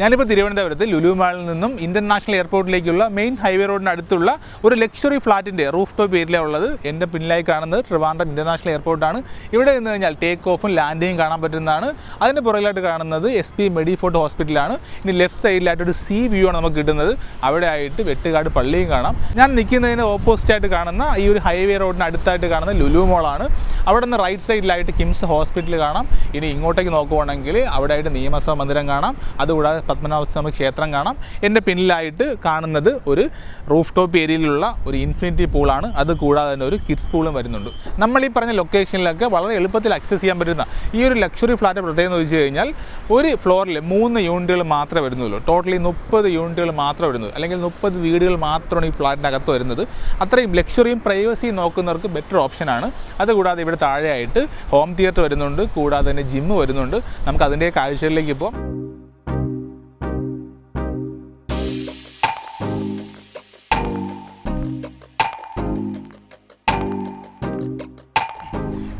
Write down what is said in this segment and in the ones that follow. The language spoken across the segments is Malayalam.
ഞാനിപ്പോൾ തിരുവനന്തപുരത്ത് ലുലു മാളിൽ നിന്നും ഇന്റർനാഷണൽ എയർപോർട്ടിലേക്കുള്ള മെയിൻ ഹൈവേ റോഡിന് അടുത്തുള്ള ഒരു ലക്ഷറി ഫ്ലാറ്റിന്റെ റൂഫ് ടോപ്പ് ഉള്ളത്. എന്റെ പിന്നിലായി കാണുന്നത് ട്രിവാൻഡ്രം ഇന്റർനാഷണൽ എയർപോർട്ടാണ്. ഇവിടെ നിന്ന് കഴിഞ്ഞാൽ ടേക്ക് ഓഫും ലാൻഡിങ്ങും കാണാൻ പറ്റുന്നതാണ്. അതിന്റെ പുറകിലായിട്ട് കാണുന്നത് എസ് പി മെഡിഫോർട്ട് ഹോസ്പിറ്റലാണ്. ഇനി ലെഫ്റ്റ് സൈഡിലായിട്ട് ഒരു സീ വ്യൂ ആണ് നമുക്ക് കിട്ടുന്നത്. അവിടെ ആയിട്ട് വെട്ടുകാട് പള്ളിയും കാണാം. ഞാൻ നിൽക്കുന്നതിന് ഓപ്പോസിറ്റ് ആയിട്ട് കാണുന്ന ഈ ഒരു ഹൈവേ റോഡിന് അടുത്തായിട്ട് കാണുന്ന ലുലു മോളാണ്. അവിടെ നിന്ന് റൈറ്റ് സൈഡിലായിട്ട് കിംസ് ഹോസ്പിറ്റൽ കാണാം. ഇനി ഇങ്ങോട്ടേക്ക് നോക്കുവാണെങ്കിൽ അവിടെ ആയിട്ട് നിയമസഭാ മന്ദിരം കാണാം. അതുകൂടാതെ പത്മനാഭസ്വാമി ക്ഷേത്രം കാണാം. എന്റെ പിന്നിലായിട്ട് കാണുന്നത് ഒരു റൂഫ് ടോപ്പ് ഏരിയയിലുള്ള ഒരു ഇൻഫിനിറ്റി പൂളാണ് അത് കൂടാതെ തന്നെ ഒരു കിഡ്സ് പൂളും വരുന്നുണ്ട്. നമ്മൾ ഈ പറഞ്ഞ ലൊക്കേഷനിലൊക്കെ വളരെ എളുപ്പത്തിൽ അക്സസ് ചെയ്യാൻ പറ്റുന്ന ഈ ഒരു ലക്ഷറി ഫ്ലാറ്റ് പ്രത്യേകം എന്ന് വെച്ച് കഴിഞ്ഞാൽ ഒരു ഫ്ലോറിൽ മൂന്ന് യൂണിറ്റുകൾ മാത്രമേ വരുന്നുള്ളൂ. ടോട്ടലി മുപ്പത് യൂണിറ്റുകൾ മാത്രമേ വരുന്നത് അല്ലെങ്കിൽ മുപ്പത് വീടുകൾ മാത്രമാണ് ഈ ഫ്ലാറ്റിനകത്ത് വരുന്നത്. അത്രയും ലക്ഷറിയും പ്രൈവസിയും നോക്കുന്നവർക്ക് ബെറ്റർ ഓപ്ഷനാണ് അതുകൂടാതെ ഇവിടെ താഴെയായിട്ട് ഹോം തിയേറ്റർ വരുന്നുണ്ട്. കൂടാതെ തന്നെ ജിമ്മ് വരുന്നുണ്ട്. നമുക്ക് അതിന്റെ കാഴ്ചയിലേക്ക് ഇപ്പോൾ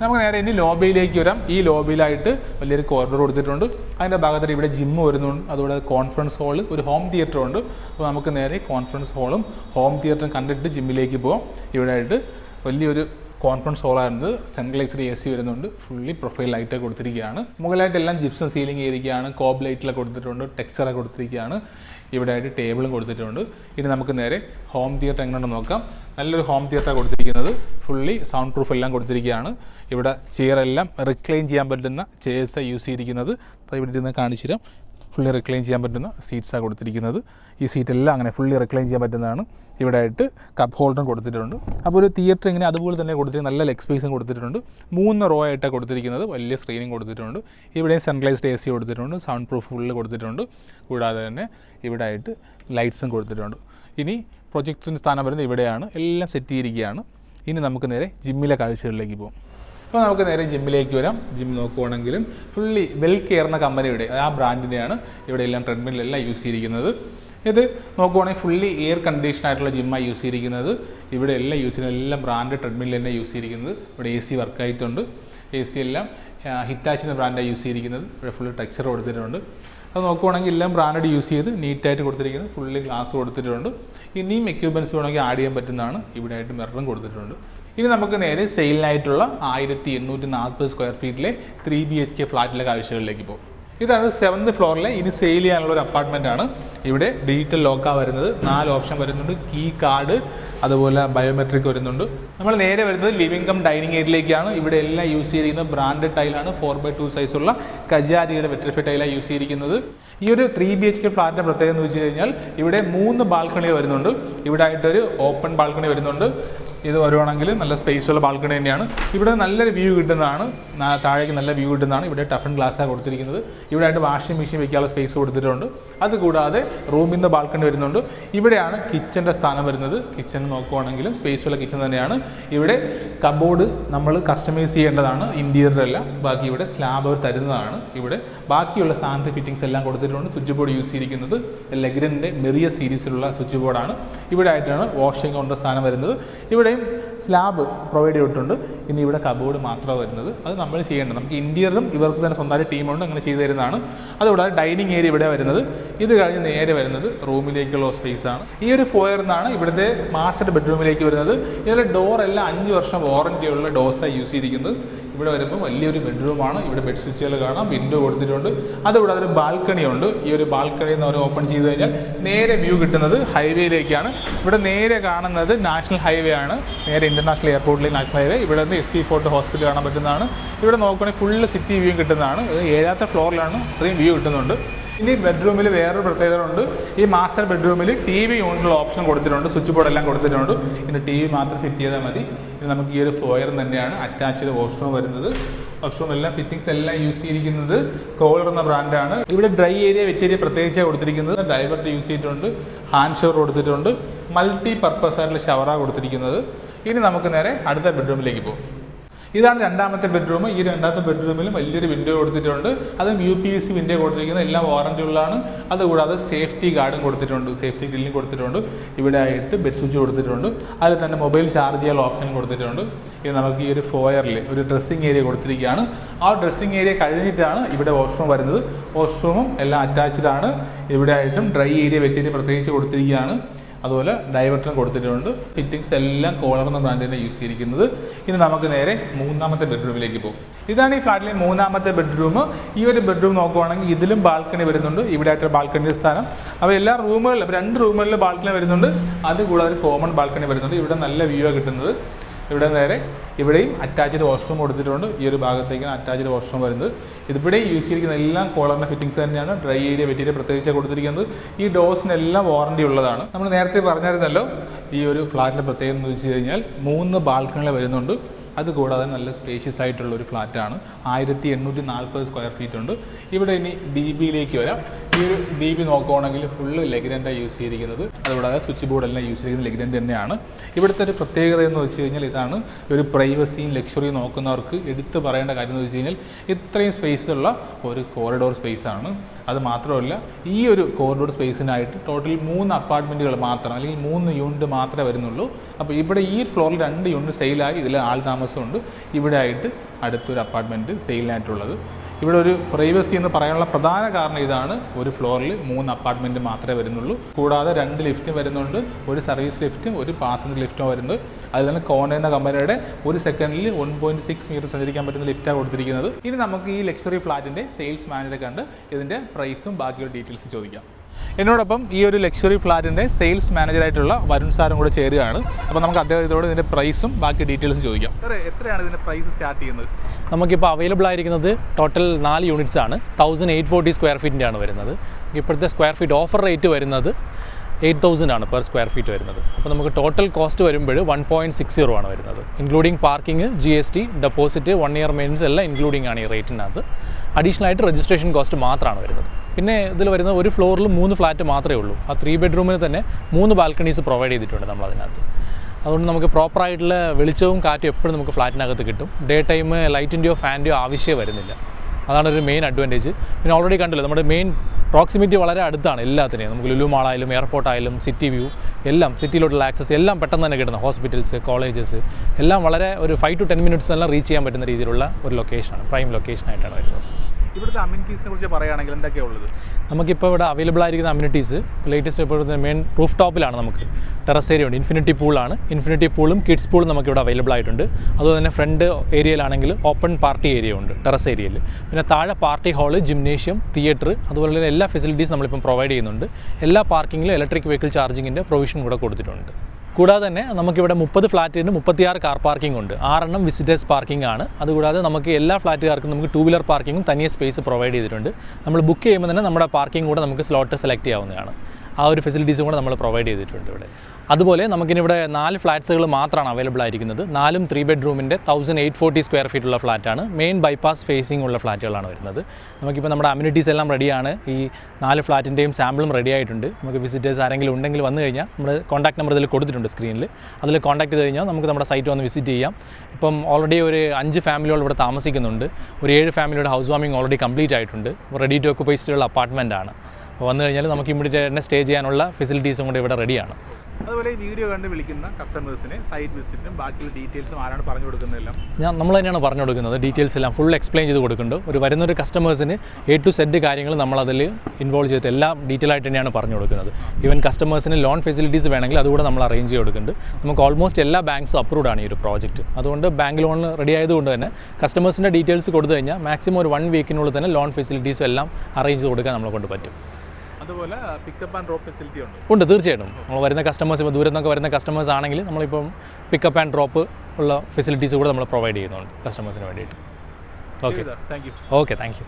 നമുക്ക് നേരെ ഇനി ലോബിയിലേക്ക് വരാം. ഈ ലോബിയിലായിട്ട് വലിയൊരു കോർണർ കൊടുത്തിട്ടുണ്ട്. അതിന്റെ ഭാഗത്തായിട്ട് ഇവിടെ ജിമ്മ് വരുന്നുണ്ട്. അതുപോലെ കോൺഫറൻസ് ഹാൾ ഒരു ഹോം തിയേറ്ററും ഉണ്ട്. അപ്പോൾ നമുക്ക് നേരെ കോൺഫറൻസ് ഹാളും ഹോം തിയേറ്ററും കണ്ടിട്ട് ജിമ്മിലേക്ക് പോകാം ഇവിടെ ആയിട്ട് വലിയൊരു കോൺഫറൻസ് ഹോളായിരുന്നത് സെൻട്രലൈസ്ഡ് എ സി വരുന്നുണ്ട്. ഫുള്ളി പ്രൊഫൈൽ ലൈറ്റ് കൊടുത്തിരിക്കുകയാണ്. മുകളിലായിട്ട് എല്ലാം ജിപ്സം സീലിംഗ് ചെയ്തിരിക്കുകയാണ് കോബ് ലൈറ്റിലൊക്കെ കൊടുത്തിട്ടുണ്ട്. ടെക്സ്ചറൊക്കെ കൊടുത്തിരിക്കുകയാണ്. ഇവിടെ ആയിട്ട് ടേബിളും കൊടുത്തിട്ടുണ്ട്. ഇനി നമുക്ക് നേരെ ഹോം തിയേറ്റർ എങ്ങനെയുണ്ടെന്ന് നോക്കാം. നല്ലൊരു ഹോം തിയേറ്റർ കൊടുത്തിരിക്കുന്നത്. ഫുള്ളി സൗണ്ട് പ്രൂഫ് എല്ലാം കൊടുത്തിരിക്കുകയാണ്. ഇവിടെ ചെയറെല്ലാം റിക്ലെയിം ചെയ്യാൻ പറ്റുന്ന ചെയർസ് യൂസ് ചെയ്തിരിക്കുന്നത്. അപ്പോൾ ഇവിടെ ഇരുന്ന് കാണിച്ചു തരാം ഫുള്ളി റിക്ലൈൻ ചെയ്യാൻ പറ്റുന്ന സീറ്റ്സാണ് കൊടുത്തിരിക്കുന്നത്. ഈ സീറ്റെല്ലാം അങ്ങനെ ഫുള്ളി റിക്ലൈൻ ചെയ്യാൻ പറ്റുന്നതാണ്. ഇവിടെ ആയിട്ട് കപ്പ് ഹോൾഡറും കൊടുത്തിട്ടുണ്ട്. അപ്പോൾ ഒരു തിയേറ്റർ ഇങ്ങനെ അതുപോലെ തന്നെ കൊടുത്തിട്ട് നല്ല ലെഗ് സ്പേസും കൊടുത്തിട്ടുണ്ട്. മൂന്ന് റോ ആയിട്ടാണ് കൊടുത്തിരിക്കുന്നത്. വലിയ സ്ക്രീനും കൊടുത്തിട്ടുണ്ട്. ഇവിടെയും സെൻട്രലൈസ്ഡ് എ സി കൊടുത്തിട്ടുണ്ട്. സൗണ്ട് പ്രൂഫ് ഫുള്ള് കൊടുത്തിട്ടുണ്ട്. കൂടാതെ തന്നെ ഇവിടെ ആയിട്ട് ലൈറ്റ്സും കൊടുത്തിട്ടുണ്ട്. ഇനി പ്രൊജക്ടറിന്റെ സ്ഥാനം വരുന്നത് ഇവിടെയാണ്. എല്ലാം സെറ്റ് ചെയ്തിരിക്കുകയാണ്. ഇനി നമുക്ക് നേരെ ജിമ്മിലെ കാഴ്ചകളിലേക്ക് പോകും. അപ്പോൾ നമുക്ക് നേരെ ജിമ്മിലേക്ക് വരാം. ജിം നോക്കുവാണെങ്കിലും ഫുള്ളി വെൽ കെയർ എന്ന കമ്പനിയുടെ ആ ബ്രാൻഡിന്റെയാണ് ഇവിടെ എല്ലാം ട്രെഡ്മില്ലെല്ലാം യൂസ് ചെയ്തിരിക്കുന്നത്. ഇത് നോക്കുവാണെങ്കിൽ ഫുള്ളി എയർ കണ്ടീഷൻ ആയിട്ടുള്ള ജിമ്മാണ് യൂസ് ചെയ്തിരിക്കുന്നത്. ഇവിടെ എല്ലാം യൂസ് ചെയ്യുന്ന എല്ലാം ബ്രാൻഡ് ട്രെഡ്മിൽ തന്നെ യൂസ് ചെയ്തിരിക്കുന്നത്. ഇവിടെ എ സി വർക്കായിട്ടുണ്ട് എ സി എല്ലാം എന്ന ബ്രാൻഡാണ് യൂസ് ചെയ്തിരിക്കുന്നത്. ഇവിടെ ഫുള്ള് ടെക്സ്ചർ കൊടുത്തിട്ടുണ്ട്. അത് നോക്കുവാണെങ്കിൽ എല്ലാം ബ്രാൻഡ് യൂസ് ചെയ്ത് നീറ്റായിട്ട് കൊടുത്തിരിക്കുന്നത് ഫുള്ളി ഗ്ലാസ് കൊടുത്തിട്ടുണ്ട്. ഇനിയും എക്യുപ്മെന്റ്സ് വേണമെങ്കിൽ ആഡ് ചെയ്യാൻ പറ്റുന്നതാണ്. ഇവിടെ ആയിട്ട് മിററും കൊടുത്തിട്ടുണ്ട്. ഇനി നമുക്ക് നേരെ സെയിലിനായിട്ടുള്ള ആയിരത്തി എണ്ണൂറ്റി നാൽപ്പത് സ്ക്വയർ ഫീറ്റിലെ ത്രീ ബി എച്ച് കെ ഫ്ലാറ്റിലെ കാഴ്ചകളിലേക്ക് പോകും. ഇതാണ് സെവൻത് ഫ്ലോറിലെ ഇനി സെയിൽ ചെയ്യാനുള്ള ഒരു അപ്പാർട്ട്മെന്റ് ആണ്. ഇവിടെ ഡിജിറ്റൽ ലോക്കാണ് വരുന്നത്. നാല് ഓപ്ഷൻ വരുന്നുണ്ട്. കീ കാർഡ് അതുപോലെ ബയോമെട്രിക് വരുന്നുണ്ട്. നമ്മൾ നേരെ വരുന്നത് ലിവിംഗ് കം ഡൈനിങ് ഏരിയയിലേക്കാണ് ഇവിടെ എല്ലാം യൂസ് ചെയ്തിരിക്കുന്ന ബ്രാൻഡഡ് ടൈലാണ് ഫോർ ബൈ ടു സൈസുള്ള കജാരിയുടെ വെട്രിഫൈ ടൈലാണ് യൂസ് ചെയ്തിരിക്കുന്നത്. ഈ ഒരു ത്രീ ബി എച്ച് കെ ഫ്ലാറ്റിന്റെ പ്രത്യേകത എന്ന് വെച്ച് കഴിഞ്ഞാൽ ഇവിടെ മൂന്ന് ബാൽക്കണികൾ വരുന്നുണ്ട്. ഇവിടെ ആയിട്ടൊരു ഓപ്പൺ ബാൽക്കണി വരുന്നുണ്ട്. ഇത് വരുവാണെങ്കിൽ നല്ല സ്പേസ് ഉള്ള ബാൽക്കണി തന്നെയാണ്. ഇവിടെ നല്ലൊരു വ്യൂ കിട്ടുന്നതാണ്. താഴേക്ക് നല്ല വ്യൂ കിട്ടുന്നതാണ്. ഇവിടെ ടഫൺ ഗ്ലാസ്സാണ് കൊടുത്തിരിക്കുന്നത്. ഇവിടെ ആയിട്ട് വാഷിംഗ് മെഷീൻ വെക്കാനുള്ള സ്പേസ് കൊടുത്തിട്ടുണ്ട്. അതുകൂടാതെ റൂമിൽ നിന്ന് ബാൽക്കണി വരുന്നുണ്ട്. ഇവിടെയാണ് കിച്ചന്റെ സ്ഥാനം വരുന്നത്. കിച്ചൺ നോക്കുവാണെങ്കിലും സ്പേസുള്ള കിച്ചൺ തന്നെയാണ്. ഇവിടെ കബോർഡ് നമ്മൾ കസ്റ്റമൈസ് ചെയ്യേണ്ടതാണ്. ഇന്റീരിയറല്ല ബാക്കി ഇവിടെ സ്ലാബ് അവർ തരുന്നതാണ് ഇവിടെ. ബാക്കിയുള്ള സാനിറ്ററി ഫിറ്റിംഗ്സ് എല്ലാം കൊടുത്തിട്ടുണ്ട്. സ്വിച്ച് ബോർഡ് യൂസ് ചെയ്തിരിക്കുന്നത്. ലെഗ്രന്റെ മെറിയ സീരീസിലുള്ള സ്വിച്ച് ബോർഡാണ് ഇവിടെ ആയിട്ടാണ് വാഷിംഗ് കൗണ്ടർ സ്ഥാനം വരുന്നത്. ഇവിടെയും സ്ലാബ് പ്രൊവൈഡ് ചെയ്തിട്ടുണ്ട്. ഇനി ഇവിടെ കബോർഡ് മാത്രമാണ് വരുന്നത്. അത് നമ്മൾ ചെയ്യേണ്ടത്. നമുക്ക് ഇന്റീരിയറും ഇവർക്ക് തന്നെ സ്വന്തമായിട്ട് ടീമുണ്ട് അങ്ങനെ ചെയ്തു തരുന്നതാണ്. അതുകൂടാതെ ഡൈനിങ് ഏരിയ ഇവിടെ വരുന്നത്. ഇത് കഴിഞ്ഞ് നേരെ വരുന്നത് റൂമിലേക്കുള്ള സ്പേസ് ആണ്. ഈ ഒരു ഫോയർ നിന്നാണ് ഇവിടുത്തെ മാസ്റ്റർ ബെഡ്റൂമിലേക്ക് വരുന്നത്. ഇതിലെ ഡോർ എല്ലാം അഞ്ച് വർഷം വാറന്റിയുള്ള ഡോസാണ് യൂസ് ചെയ്തിരിക്കുന്നത്. ഇവിടെ വരുമ്പോൾ വലിയൊരു ബെഡ്റൂമാണ് ഇവിടെ ബെഡ് സ്വിച്ചുകൾ കാണാം. വിൻഡോ കൊടുത്തിട്ടുണ്ട്. അതുകൂടാതെ ഒരു ബാൽക്കണി ഉണ്ട്. ഈ ഒരു ബാൽക്കണി എന്ന് അവർ ഓപ്പൺ ചെയ്ത് കഴിഞ്ഞാൽ നേരെ വ്യൂ കിട്ടുന്നത് ഹൈവേയിലേക്കാണ് ഇവിടെ നേരെ കാണുന്നത് നാഷണൽ ഹൈവേ ആണ്. നേരെ ഇന്റർനാഷണൽ എയർപോർട്ടിലെ നാഷണൽ ഹൈവേ ഇവിടെ നിന്ന് എസ് ടി ഫോർട്ട് ഹോസ്പിറ്റൽ കാണാൻ പറ്റുന്നതാണ്. ഇവിടെ നോക്കുകയാണെങ്കിൽ ഫുള്ള് സിറ്റി വ്യൂ കിട്ടുന്നതാണ്. ഏഴാത്ത ഫ്ലോറിലാണ് അത്രയും വ്യൂ കിട്ടുന്നുണ്ട്. ഇനി ബെഡ്റൂമിൽ വേറൊരു പ്രത്യേകത ഉണ്ട്. ഈ മാസ്റ്റർ ബെഡ്റൂമിൽ ടി വി യൂണിറ്റുള്ള ഓപ്ഷൻ കൊടുത്തിട്ടുണ്ട്. സ്വിച്ച് ബോർഡ് എല്ലാം കൊടുത്തിട്ടുണ്ട്. ഇനി ടി വി മാത്രം ഫിറ്റ് ചെയ്താൽ മതി. ഇനി നമുക്ക് ഈ ഒരു ഫോയർ തന്നെയാണ് അറ്റാച്ച്ഡ് വാഷ്റൂം വരുന്നത്. വാഷ്റൂം എല്ലാം ഫിറ്റിംഗ്സ് എല്ലാം യൂസ് ചെയ്തിരിക്കുന്നത് കോളർ എന്ന ബ്രാൻഡാണ് ഇവിടെ ഡ്രൈ ഏരിയ വെറ്റേരിയ പ്രത്യേകിച്ച് കൊടുത്തിരിക്കുന്നത്. ഡൈവർട്ട് യൂസ് ചെയ്തിട്ടുണ്ട്. ഹാൻഡ് ഷവർ കൊടുത്തിട്ടുണ്ട്. മൾട്ടി പർപ്പസ് ആയിട്ടുള്ള ഷവറാണ് കൊടുത്തിരിക്കുന്നത്. ഇനി നമുക്ക് നേരെ അടുത്ത ബെഡ്റൂമിലേക്ക് പോകും. ഇതാണ് രണ്ടാമത്തെ ബെഡ്റൂം ഈ രണ്ടാമത്തെ ബെഡ്റൂമിലും വലിയൊരു വിൻഡോ കൊടുത്തിട്ടുണ്ട്. അതും യു പി സി വിൻഡോ കൊടുത്തിരിക്കുന്ന എല്ലാം വാറണ്ടി ഉള്ളതാണ്. അതുകൂടാതെ സേഫ്റ്റി ഗാർഡും കൊടുത്തിട്ടുണ്ട്. സേഫ്റ്റി ഗ്രില്ലും കൊടുത്തിട്ടുണ്ട്. ഇവിടെ ആയിട്ട് ബെഡ് സ്വിച്ച് കൊടുത്തിട്ടുണ്ട്. അതിൽ തന്നെ മൊബൈൽ ചാർജ് ചെയ്യാൻ ഓപ്ഷൻ കൊടുത്തിട്ടുണ്ട്. ഇത് നമുക്ക് ഈ ഒരു ഫോയറിൽ ഒരു ഡ്രസ്സിങ് ഏരിയ കൊടുത്തിരിക്കുകയാണ്. ആ ഡ്രസ്സിങ് ഏരിയ കഴിഞ്ഞിട്ടാണ് ഇവിടെ വാഷ്റൂം വരുന്നത്. വാഷ്റൂമും എല്ലാം അറ്റാച്ച്ഡ് ആണ്. ഇവിടെ ആയിട്ടും ഡ്രൈ ഏരിയ വെറ്റ് ഏരിയ പ്രത്യേകിച്ച് കൊടുത്തിരിക്കുകയാണ്. അതുപോലെ ഡൈവർട്ടർ കൊടുത്തിട്ടുണ്ട്. ഫിറ്റിങ്സ് എല്ലാം കോളർന്ന ബ്രാൻഡ് തന്നെ യൂസ് ചെയ്തിരിക്കുന്നത്. ഇനി നമുക്ക് നേരെ മൂന്നാമത്തെ ബെഡ്റൂമിലേക്ക് പോകും ഇതാണ് ഈ ഫ്ലാറ്റിലെ മൂന്നാമത്തെ ബെഡ്റൂം ഈ ഒരു ബെഡ്റൂം നോക്കുവാണെങ്കിൽ ഇതിലും ബാൽക്കണി വരുന്നുണ്ട്. ഇവിടെ ആയിട്ട് ബാൽക്കണി സ്ഥാനം. അപ്പോൾ എല്ലാ റൂമുകളിലും രണ്ട് റൂമുകളിലും ബാൽക്കണി വരുന്നുണ്ട്. അതുകൂടാതെ കോമൺ ബാൽക്കണി വരുന്നുണ്ട്. ഇവിടെ നല്ല വ്യൂ കിട്ടുന്നത്. ഇവിടെ നേരെ ഇവിടെയും അറ്റാച്ച്ഡ് വാഷ്റൂം കൊടുത്തിട്ടുണ്ട്. ഈ ഒരു ഭാഗത്തേക്കാണ് അറ്റാച്ച്ഡ് വാഷ്റൂം വരുന്നത്. ഇതിവിടെ യൂസ് ചെയ്തിരിക്കുന്ന എല്ലാം കോളറിന്റെ ഫിറ്റിംഗ്സ് തന്നെയാണ് ഡ്രൈ ഏരിയ വെറ്റീരിയ പ്രത്യേകിച്ച് കൊടുത്തിരിക്കുന്നത്. ഈ ഡോസിനെല്ലാം വാറണ്ടി ഉള്ളതാണ്. നമ്മൾ നേരത്തെ പറഞ്ഞായിരുന്നല്ലോ ഈ ഒരു ഫ്ലാറ്റിന്റെ പ്രത്യേകത എന്ന് വെച്ച് കഴിഞ്ഞാൽ മൂന്ന് ബാൽക്കണികൾ വരുന്നുണ്ട്. അതുകൂടാതെ നല്ല സ്പേഷ്യസ് ആയിട്ടുള്ള ഒരു ഫ്ലാറ്റാണ് ആയിരത്തി എണ്ണൂറ്റി നാൽപ്പത് സ്ക്വയർ ഫീറ്റ് ഉണ്ട്. ഇവിടെ ഇനി ഡി ബിയിലേക്ക് വരാം. ഈ ഒരു ഡി ബി നോക്കുവാണെങ്കിൽ ഫുള്ള് ലെഗ്രൻഡാണ് യൂസ് ചെയ്തിരിക്കുന്നത്. അതുകൂടാതെ സ്വിച്ച് ബോർഡ് എല്ലാം യൂസ് ചെയ്യുന്ന ലെഗ്രന്റ് തന്നെയാണ്. ഇവിടുത്തെ ഒരു പ്രത്യേകത എന്ന് വെച്ച് കഴിഞ്ഞാൽ ഇതാണ് ഒരു പ്രൈവസിയും ലക്ഷറിയും നോക്കുന്നവർക്ക് എടുത്തു പറയേണ്ട കാര്യം എന്ന് വെച്ച് കഴിഞ്ഞാൽ ഇത്രയും സ്പേസ് ഉള്ള ഒരു കോറിഡോർ സ്പേസ് ആണ്. അത് മാത്രമല്ല ഈ ഒരു കോറിഡോർ സ്പേസിനായിട്ട് ടോട്ടൽ മൂന്ന് അപ്പാർട്ട്മെന്റുകൾ മാത്രം അല്ലെങ്കിൽ മൂന്ന് യൂണിറ്റ് മാത്രമേ വരുന്നുള്ളൂ. അപ്പോൾ ഇവിടെ ഈ ഫ്ലോറിൽ രണ്ട് യൂണിറ്റ് സെയിലായി ഇതിൽ ആൾ താമസമുണ്ട്. ഇവിടെ ആയിട്ട് അടുത്തൊരു അപ്പാർട്ട്മെന്റ് സെയിലിനായിട്ടുള്ളത് ഇവിടെ ഒരു പ്രൈവസി എന്ന് പറയാനുള്ള പ്രധാന കാരണം ഇതാണ്. ഒരു ഫ്ലോറിൽ മൂന്ന് അപ്പാർട്ട്മെന്റ് മാത്രമേ വരുന്നുള്ളൂ. കൂടാതെ രണ്ട് ലിഫ്റ്റും വരുന്നുണ്ട്. ഒരു സർവീസ് ലിഫ്റ്റും ഒരു പാസഞ്ചർ ലിഫ്റ്റും വരുന്നത് അതിൽ തന്നെ കോൺ എന്ന കമ്പനിയുടെ ഒരു സെക്കൻഡിൽ വൺ പോയിന്റ് സിക്സ് മീറ്റർ സഞ്ചരിക്കാൻ പറ്റുന്ന ലിഫ്റ്റാണ് കൊടുത്തിരിക്കുന്നത്. ഇനി നമുക്ക് ഈ ലക്ഷറി ഫ്ലാറ്റിന്റെ സെയിൽസ് മാനേജറെ കണ്ട് ഇതിന്റെ പ്രൈസും ബാക്കിയുള്ള ഡീറ്റെയിൽസ് ചോദിക്കാം. എന്നോടൊപ്പം ഈ ഒരു ലക്ഷറി ഫ്ലാറ്റിന്റെ സെയിൽസ് മാനേജറായിട്ടുള്ള വരുൺ സാറും കൂടെ ചേരുകയാണ്. അപ്പോൾ നമുക്ക് അദ്ദേഹത്തോട് ഇതിന്റെ പ്രൈസും ബാക്കി ഡീറ്റെയിൽസും ചോദിക്കാം. സാറേ എത്രയാണ് ഇതിന്റെ പ്രൈസ് സ്റ്റാർട്ട് ചെയ്യുന്നത്? നമുക്കിപ്പോൾ അവൈലബിൾ ആയിരിക്കുന്നത് ടോട്ടൽ നാല് യൂണിറ്റ്സ് ആണ്. തൗസൻഡ് എയ്റ്റ് ഫോർട്ടി സ്ക്വയർ ഫീറ്റിന്റെ ആണ് വരുന്നത്. ഇപ്പോഴത്തെ സ്ക്വയർ ഫീറ്റ് ഓഫർ റേറ്റ് വരുന്നത് എയ്റ്റ് തൗസൻഡ് ആണ് പെർ സ്ക്വയർ ഫീറ്റ് വരുന്നത്. അപ്പോൾ നമുക്ക് ടോട്ടൽ കോസ്റ്റ് വരുമ്പോൾ വൺ പോയിന്റ് സിക്സ് സീറോ ആണ് വരുന്നത്. Including parking G S T deposit one year mains എല്ലാം ഇൻക്ലൂഡിംഗ് ആണ് ഈ റേറ്റിനകത്ത് അഡീഷണൽ ആയിട്ട് രജിസ്ട്രേഷൻ കോസ്റ്റ് മാത്രമാണ് വരുന്നത്. പിന്നെ ഇതിൽ വരുന്ന ഒരു ഫ്ലോറിൽ മൂന്ന് ഫ്ലാറ്റ് മാത്രമേ ഉള്ളൂ. ആ ത്രീ ബെഡ്റൂമിന് തന്നെ മൂന്ന് ബാൽക്കണീസ് പ്രൊവൈഡ് ചെയ്തിട്ടുണ്ട് നമ്മൾ അതിനകത്ത് അതുകൊണ്ട് നമുക്ക് പ്രോപ്പറായിട്ടുള്ള വെളിച്ചവും കാറ്റും എപ്പോഴും നമുക്ക് ഫ്ലാറ്റിനകത്ത് കിട്ടും. ഡേ ടൈം ലൈറ്റിന്റെയോ ഫാന്റെയോ ആവശ്യമേ വരുന്നില്ല. അതാണ് ഒരു മെയിൻ അഡ്വാന്റേജ് പിന്നെ ഓൾറെഡി കണ്ടല്ലോ നമ്മുടെ മെയിൻ പ്രോക്സിമിറ്റി വളരെ അടുത്താണ് എല്ലാത്തിനെയും. നമുക്ക് ലുലു മാളായാലും എയർപോർട്ടായാലും സിറ്റി വ്യൂ എല്ലാം സിറ്റിയിലോട്ടുള്ള ആക്സസ് എല്ലാം പെട്ടെന്ന് തന്നെ കിട്ടുന്ന ഹോസ്പിറ്റൽസ് കോളേജസ് എല്ലാം വളരെ ഒരു ഫൈവ് ടു ടെൻ മിനിറ്റ്സ് എല്ലാം റീച്ച് ചെയ്യാൻ പറ്റുന്ന രീതിയിലുള്ള ഒരു ലൊക്കേഷനാണ് പ്രൈം ലൊക്കേഷനായിട്ടാണ് വരുന്നത്. ഇവിടുത്തെ അമ്യൂണിറ്റീസിനെ കുറിച്ച് പറയുകയാണെങ്കിൽ എന്തൊക്കെയാണ് ഉള്ളത്? നമുക്കിപ്പോൾ ഇവിടെ അവൈലബിൾ ആയിരിക്കുന്ന അമ്യൂണിറ്റീസ് ലേറ്റസ്റ്റ് ഇപ്പോൾ മെയിൻ റൂഫ് ടോപ്പിലാണ് നമുക്ക്. ടെറസ് ഏരിയ ഉണ്ട്. ഇൻഫിനിറ്റി പൂളാണ് ഇൻഫിനിറ്റി പൂളും കിഡ്സ് പൂളും നമുക്ക് ഇവിടെ അവൈലബിൾ ആയിട്ടുണ്ട്. അതുപോലെ തന്നെ ഫ്രണ്ട് ഏരിയയിലാണെങ്കിൽ ഓപ്പൺ പാർട്ടി ഏരിയ ഉണ്ട് ടെറസ് ഏരിയയിൽ പിന്നെ താഴെ പാർട്ടി ഹാൾ ജിംനേഷ്യം തിയേറ്റർ അതുപോലെ തന്നെ എല്ലാ ഫെസിലിറ്റീസ് നമ്മളിപ്പം പ്രൊവൈഡ് ചെയ്യുന്നുണ്ട്. എല്ലാ പാർക്കിങ്ങിലും ഇലക്ട്രിക് വെഹിക്കിൾ ചാർജിങ്ങിന്റെ പ്രൊവിഷൻ കൂടെ കൊടുത്തിട്ടുണ്ട്. കൂടാതെ തന്നെ നമുക്കിവിടെ മുപ്പത് ഫ്ലാറ്റിന് മുപ്പത്തിയാറ് കാർ പാർക്കിംഗ് ഉണ്ട്. ആറെണ്ണം വിസിറ്റേഴ്സ് പാർക്കിംഗ് ആണ്. അതുകൂടാതെ നമുക്ക് എല്ലാ ഫ്ലാറ്റുകാർക്കും നമുക്ക് ടൂ വീലർ പാർക്കിംഗും തനിയെ സ്പേസ് പ്രൊവൈഡ് ചെയ്തിട്ടുണ്ട്. നമ്മൾ ബുക്ക് ചെയ്യുമ്പോൾ തന്നെ നമ്മുടെ പാർക്കിംഗ് കൂടെ നമുക്ക് സ്ലോട്ട് സെലക്ട് ചെയ്യാവുന്നതാണ്. ആ ഒരു ഫെസിലിറ്റീസും കൂടെ നമ്മൾ പ്രൊവൈഡ് ചെയ്തിട്ടുണ്ട് ഇവിടെ. അതുപോലെ നമുക്കിനിവിടെ നാല് ഫ്ലാറ്റ്സുകൾ മാത്രമാണ് അവൈലബിൾ ആയിരിക്കുന്നത്. നാലും three ബെഡ്റൂമിന്റെ thousand eight forty square feet ഉള്ള ഫ്ലാറ്റാണ് മെയിൻ ബൈപ്പാസ് ഫേസിംഗ് ഉള്ള ഫ്ലാറ്റുകളാണ് വരുന്നത്. നമുക്കിപ്പോൾ നമ്മുടെ അമ്യൂണിറ്റീസ് എല്ലാം റെഡിയാണ് ഈ നാല് ഫ്ലാറ്റിന്റെയും സാമ്പിളും റെഡി ആയിട്ടുണ്ട് നമുക്ക് വിസിറ്റേഴ്സ് ആരെങ്കിലും ഉണ്ടെങ്കിൽ വന്നു കഴിഞ്ഞാൽ നമ്മുടെ കോൺടാക്ട് നമ്പർ ഇതിൽ കൊടുത്തിട്ടുണ്ട് സ്ക്രീനിൽ അതിൽ കോൺടാക്ട് ചെയ്ത് കഴിഞ്ഞാൽ നമുക്ക് നമ്മുടെ സൈറ്റ് വന്ന് വിസിറ്റ് ചെയ്യാം. ഇപ്പം ഓൾറെഡി ഒരു അഞ്ച് ഫാമിലികൾ ഇവിടെ താമസിക്കുന്നുണ്ട്. ഒരു ഏഴ് ഫാമിലിയുടെ ഹൗസ് വാമിംഗ് ഓൾറെഡി കംപ്ലീറ്റ് ആയിട്ടുണ്ട്. റെഡി ടു ഓക്കുപൈ അപ്പാർട്ട്മെന്റാണ് വന്നു കഴിഞ്ഞാൽ നമുക്ക് ഇമ്മീഡിയറ്റ് തന്നെ സ്റ്റേ ചെയ്യാനുള്ള ഫെസിലിറ്റീസും കൂടെ ഇവിടെ റെഡിയാണ് അതുപോലെ ഈ വീഡിയോ കണ്ട് വിളിക്കുന്ന കസ്റ്റമേഴ്സിന് സൈറ്റ് വിസിറ്റും ബാക്കിയുള്ള ഡീറ്റെയിൽസും ആരാണ് പറഞ്ഞു കൊടുക്കുന്നതെല്ലാം. ഞാൻ നമ്മൾ തന്നെയാണ് പറഞ്ഞു കൊടുക്കുന്നത്. ഡീറ്റെയിൽസ് എല്ലാം ഫുൾ എക്സ്പ്ലെയിൻ ചെയ്ത് കൊടുക്കുന്നുണ്ട്. ഒരു വരുന്നൊരു കസ്റ്റമേഴ്സിന് എ ടു സെറ്റ് കാര്യങ്ങൾ നമ്മളതിൽ ഇൻവോൾവ് ചെയ്തിട്ട് എല്ലാം ഡീറ്റെയിൽ ആയിട്ട് തന്നെയാണ് പറഞ്ഞു കൊടുക്കുന്നത്. ഈവൻ കസ്റ്റമേഴ്സിന് ലോൺ ഫെസിലിറ്റീസ് വേണമെങ്കിൽ അതുകൂടെ നമ്മൾ അറേഞ്ച് ചെയ്ത് കൊടുക്കുന്നുണ്ട്. നമുക്ക് ഓൾമോസ്റ്റ് എല്ലാ ബാങ്ക്സും അപ്രൂവ്ഡ് ആണ് ഈ ഒരു പ്രോജക്റ്റ് അതുകൊണ്ട് ബാങ്ക് ലോൺ റെഡി ആയതുകൊണ്ട് തന്നെ കസ്റ്റമേഴ്സിന്റെ ഡീറ്റെയിൽസ് കൊടുത്തു കഴിഞ്ഞാൽ മാക്സിമം ഒരു വൺ വീക്കിനുള്ളിൽ തന്നെ ലോൺ ഫെസിലിറ്റീസും എല്ലാം അറേഞ്ച് ചെയ്ത് കൊടുക്കാൻ നമ്മളെ കൊണ്ട് പറ്റും. അതുപോലെ പിക്കപ്പ് ആൻഡ് ഡ്രോപ്പ് ഫെസിലിറ്റി ഉണ്ട്. ഉണ്ട് തീർച്ചയായിട്ടും. നമ്മൾ വരുന്ന കസ്റ്റമേഴ്സ് ഇപ്പോൾ ദൂരെ നിന്നൊക്കെ വരുന്ന കസ്റ്റമേഴ്സ് ആണെങ്കിൽ നമ്മളിപ്പം പിക്കപ്പ് ആൻഡ് ഡ്രോപ്പ് ഉള്ള ഫെസിലിറ്റീസ് കൂടെ നമ്മൾ പ്രൊവൈഡ് ചെയ്യുന്നുണ്ട് കസ്റ്റമേഴ്സിന് വേണ്ടിയിട്ട്. Okay thank you okay thank you